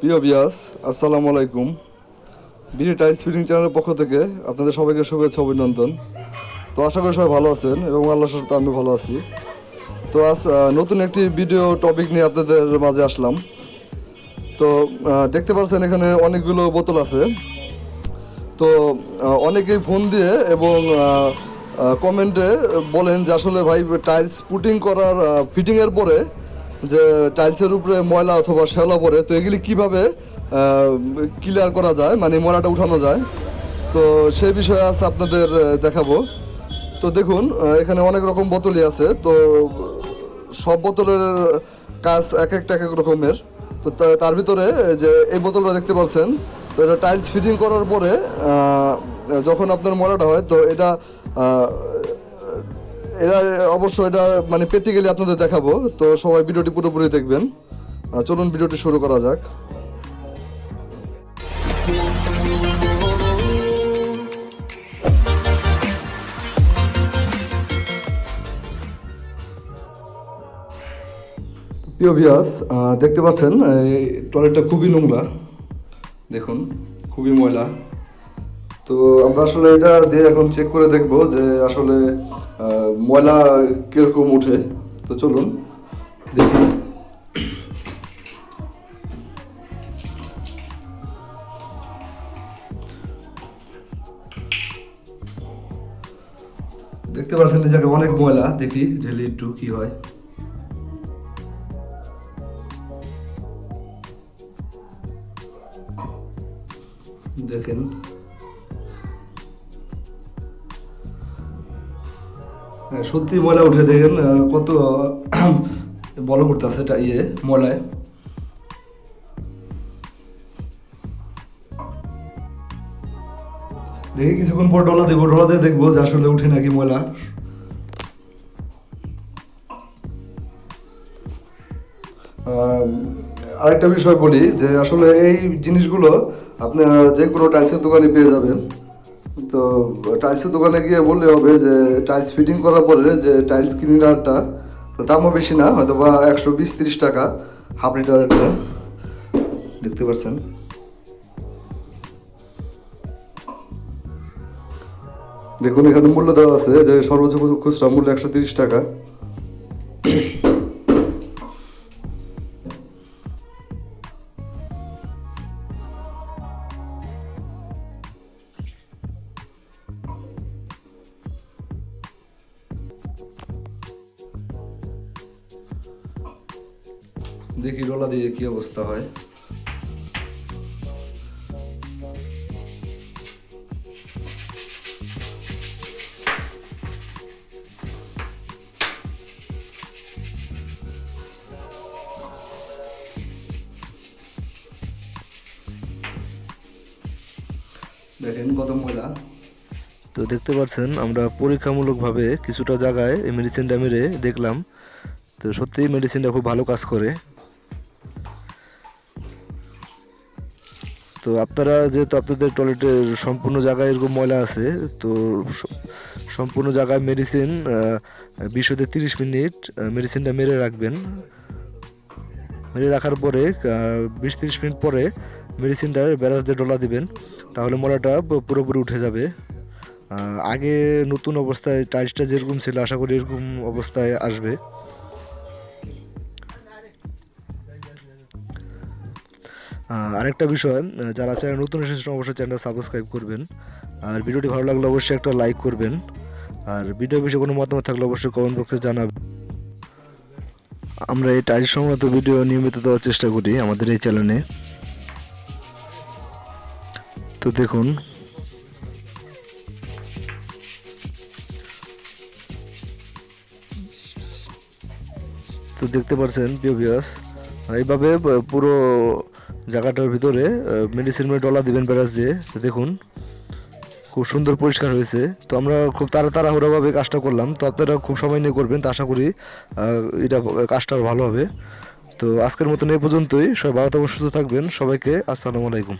প্রিয় বিয়াস আসসালামু আলাইকুম। বিডি টাইলস ফিটিং চ্যানেলের পক্ষ থেকে আপনাদের সবাইকে শুভেচ্ছা, অভিনন্দন। তো আশা করি সবাই ভালো আছেন এবং আল্লাহ সাথে আমি ভালো আছি। তো আজ নতুন একটি ভিডিও টপিক নিয়ে আপনাদের মাঝে আসলাম। তো দেখতে পাচ্ছেন এখানে অনেকগুলো বোতল আছে। তো অনেকেই ফোন দিয়ে এবং কমেন্টে বলেন যে আসলে ভাই, টাইলস পুটিং করার ফিটিংয়ের পরে যে টাইলসের উপরে ময়লা অথবা শ্যাওলা পড়ে, তো এগুলি কীভাবে ক্লিয়ার করা যায়? মানে ময়লাটা উঠানো যায়? তো সেই বিষয়ে আজ আপনাদের দেখাবো। তো দেখুন এখানে অনেক রকম বোতলই আছে। তো, সব বোতলের কাজ এক একটা এক এক রকমের। তো তার ভিতরে যে, এই বোতলটা দেখতে পাচ্ছেন, তো এটা টাইলস ফিটিং করার পরে যখন আপনার ময়লাটা হয়, তো এটা এটা অবশ্য এটা মানে প্র্যাকটিক্যালি আপনাদের দেখাবো। তো সবাই ভিডিওটি পুরোপুরি দেখবেন। চলুন ভিডিওটি শুরু করা যাক। প্রিয় বিয়াস দেখতে পাচ্ছেন, এই টয়লেটটা খুবই নোংরা। দেখুন, খুবই ময়লা। তো আমরা আসলে এটা দিয়ে এখন চেক করে দেখব যে আসলে ময়লা কীরকম উঠে। তো চলুন, দেখি। দেখতে পাচ্ছেন জায়গায় অনেক ময়লা, দেখি ঢেলে একটু কি হয়। দেখেন। সত্যি ময়লা উঠে দেখেন কত বল করতেছে এটা ইয়ে ময়লায় দেখি কিছুক্ষণ পর ডলা দেবো ডলা দিয়ে দেখব যে আসলে উঠে নাকি ময়লা। আরেকটা বিষয় বলি, যে আসলে এই জিনিসগুলো আপনার যে কোনো টাইলসের দোকানে পেয়ে যাবেন। তো টাইলসের দোকানে গিয়ে বললে হবে যে টাইলস ফিটিং করার পরে যে টাইলস ক্লিনারটা তো দামও বেশি না হয়তো বা একশো বিশ তিরিশ টাকা হাফ লিটার একটা দেখতে পাচ্ছেন। দেখুন, এখানে মূল্য দেওয়া আছে যে সর্বোচ্চ খুচরা মূল্য একশো তিরিশ টাকা। দেখি রোলা দিয়ে কি অবস্থা হয়। দেখেন তো দেখতে পাচ্ছেন, আমরা পরীক্ষামূলকভাবে কিছুটা জায়গায় এই মেডিসিনটা মেরে দেখলাম। তো সত্যিই মেডিসিনটা খুব ভালো কাজ করে। তো আপনারা যেহেতু আপনাদের টয়লেটের সম্পূর্ণ জায়গায় এরকম ময়লা আছে, তো সম্পূর্ণ জায়গায় মেডিসিন বিশ হতে তিরিশ মিনিট মেডিসিনটা মেরে রাখবেন। মেরে রাখার পরে বিশ তিরিশ মিনিট পরে মেডিসিনটা ব্যারাস দিয়ে ডলা দিবেন, তাহলে ময়লাটা পুরোপুরি উঠে যাবে। আগে নতুন অবস্থায় টাইলসটা যেরকম ছিল, আশা করি এরকম অবস্থায় আসবে। আরেকটা বিষয় যারা চ্যানেল নতুন এসেছেন, অবশ্যই চ্যানেলটা সাবস্ক্রাইব করবেন। আর ভিডিওটি ভালো লাগলে অবশ্যই একটা লাইক করবেন। আর ভিডিও বিষয়ে কোনো মতামত থাকলে অবশ্যই কমেন্ট বক্সে জানাবেন। আমরা এই টাইলস সংক্রান্ত ভিডিও নিয়মিত দেওয়ার চেষ্টা করি আমাদের এই চ্যানেলে তো দেখুন। তো দেখতে পাচ্ছেন, প্রিয় ভিউয়ার্স এইভাবে পুরো জায়গাটার ভিতরে মেডিসিন ডলা দিবেন ব্যারাজ দিয়ে। দেখুন, খুব সুন্দর পরিষ্কার হয়েছে। তো আমরা খুব তাড়া কাজটা করলাম। তো আপনারা খুব সময় নিয়ে করবেন, তো আশা করি এটা কাজটা ভালো হবে। তো আজকের মতন এই পর্যন্তই। সবাই ভালো সুস্থ থাকবেন। সবাইকে আসসালামু আলাইকুম।